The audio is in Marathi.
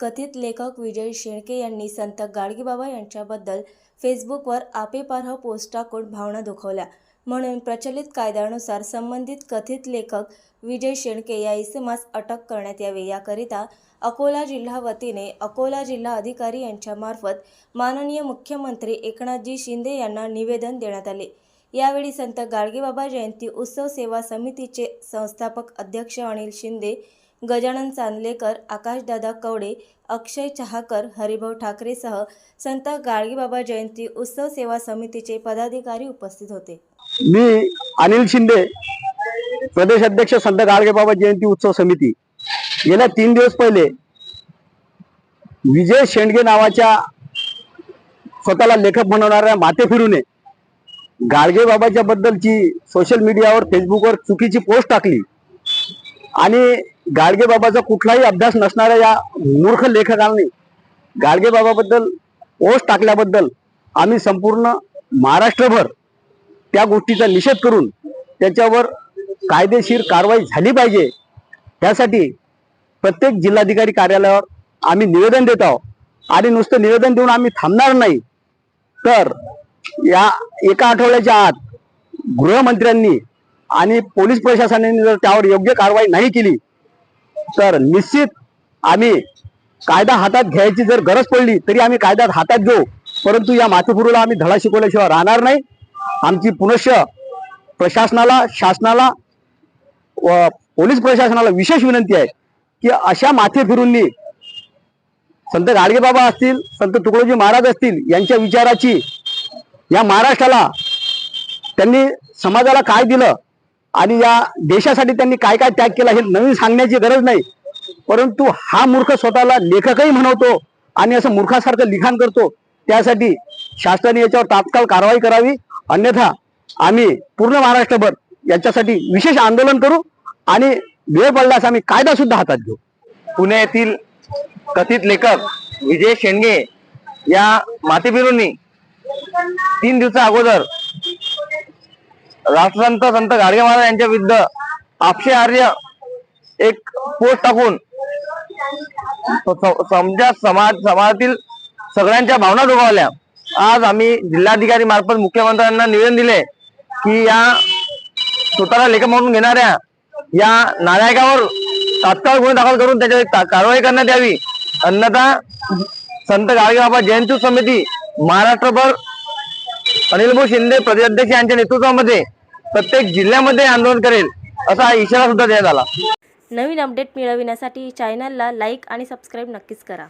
कथित लेखक विजय शेळके यांनी संत गाडगेबाबा यांच्याबद्दल फेसबुकवर आपेपारह पोस्ट टाकून भावना दुखवल्या. म्हणून प्रचलित कायद्यानुसार संबंधित कथित लेखक विजय शेळके या इसमास अटक करण्यात यावी. याकरिता अकोला जिल्हा वतीने अकोला जिल्हा अधिकारी यांच्यामार्फत माननीय मुख्यमंत्री एकनाथजी शिंदे यांना निवेदन देण्यात आले. यावेळी संत गाडगेबाबा जयंती उत्सव सेवा समितीचे संस्थापक अध्यक्ष अनिल शिंदे गजानन चांदलेकर आकाशदादा कवडे अक्षय चहाकर हरिभाऊ ठाकरेसह संत गाडगेबाबा जयंती उत्सव सेवा समितीचे पदाधिकारी उपस्थित होते. मी अनिल शिंदे प्रदेश अध्यक्ष संत गाडगेबाबा जयंती उत्सव समिती. गेल्या तीन दिवस पहिले विजय शेंडगे नावाच्या स्वतःला लेखक बनवणाऱ्या माते फिरूने गाडगेबाबाच्या बद्दलची सोशल मीडियावर फेसबुकवर चुकीची पोस्ट टाकली. आणि गाडगेबाबाचा कुठलाही अभ्यास नसणाऱ्या या मूर्ख लेखकांनी गाडगेबाबाबद्दल ओस टाकल्याबद्दल आम्ही संपूर्ण महाराष्ट्रभर त्या गोष्टीचा निषेध करून त्याच्यावर कायदेशीर कारवाई झाली पाहिजे. त्यासाठी प्रत्येक जिल्हाधिकारी कार्यालयावर आम्ही निवेदन देत आहोत. आणि नुसतं निवेदन देऊन आम्ही थांबणार नाही. तर या एका आठवड्याच्या आत गृहमंत्र्यांनी आणि पोलीस प्रशासनाने जर त्यावर योग्य कारवाई नाही केली तर निश्चित आम्ही कायदा हातात घ्यायची जर गरज पडली तरी आम्ही कायद्यात हातात घेऊ. परंतु या माथेपुरूला आम्ही धडा शिकवल्याशिवाय राहणार नाही. आमची पुनश्च प्रशासनाला शासनाला व पोलीस प्रशासनाला विशेष विनंती आहे की अशा माथे फिरूंनी संत गाडगेबाबा असतील संत तुकडोजी महाराज असतील यांच्या विचाराची या महाराष्ट्राला त्यांनी समाजाला काय दिलं आणि या देशासाठी त्यांनी काय काय त्याग केला हे नवीन सांगण्याची गरज नाही. परंतु हा मूर्ख स्वतःला लेखकही म्हणवतो आणि असं मूर्खासारखं लिखाण करतो. त्यासाठी शासनाने याच्यावर तात्काळ कारवाई करावी. अन्यथा आम्ही पूर्ण महाराष्ट्रभर याच्यासाठी विशेष आंदोलन करू आणि वेळ पडल्यास आम्ही कायदा सुद्धा हातात घेऊ. पुणे येथील कथित लेखक विजय शेंडगे या मातेबिरूंनी तीन दिवसा अगोदर राष्ट्रसंत संत गाडगे महाराज यांच्या विरुद्ध आपशे आर्य एक पोस्ट टाकून समजा समाज समाजातील सगळ्यांच्या भावना दुखावल्या. आज आम्ही जिल्हाधिकारी मार्फत मुख्यमंत्र्यांना निवेदन दिले की या स्वतःला लेखक म्हणून घेणाऱ्या या नालायकावर तात्काळ गुन्हे दाखल करून त्याच्यावर कारवाई करण्यात यावी. अन्यथा संत गाडगेबाबा जयंती समिती महाराष्ट्रभर अनिलभाऊ शिंदे प्रदेशाध्यक्ष यांच्या नेतृत्वामध्ये प्रत्येक जिल्ह्यामध्ये आंदोलन करेल असा इशारा सुद्धा देण्यात आला. नवीन अपडेट मिळविण्यासाठी चॅनलला लाईक आणि सबस्क्राईब नक्कीच करा.